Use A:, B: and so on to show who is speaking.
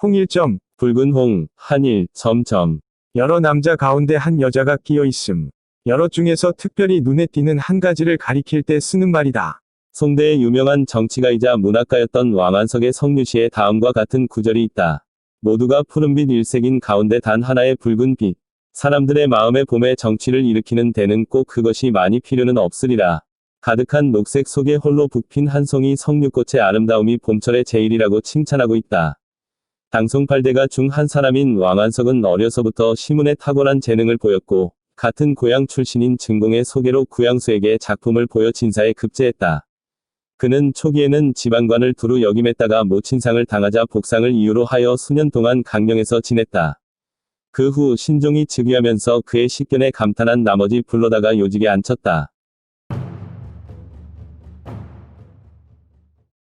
A: 홍일점,
B: 붉은 홍, 한일, 점점.
A: 여러 남자 가운데 한 여자가 끼어 있음. 여러 중에서 특별히 눈에 띄는 한 가지를 가리킬 때 쓰는 말이다.
B: 송대의 유명한 정치가이자 문학가였던 왕안석의 성류시에 다음과 같은 구절이 있다. 모두가 푸른빛 일색인 가운데 단 하나의 붉은 빛. 사람들의 마음에 봄의 정취를 일으키는 데는 꼭 그것이 많이 필요는 없으리라. 가득한 녹색 속에 홀로 북핀 한 송이 석류꽃의 아름다움이 봄철의 제일이라고 칭찬하고 있다. 당송팔대가 중 한 사람인 왕안석은 어려서부터 시문에 탁월한 재능을 보였고, 같은 고향 출신인 증공의 소개로 구양수에게 작품을 보여 진사에 급제했다. 그는 초기에는 지방관을 두루 역임했다가 모친상을 당하자 복상을 이유로 하여 수년 동안 강령에서 지냈다. 그 후 신종이 즉위하면서 그의 식견에 감탄한 나머지 불러다가 요직에 앉혔다.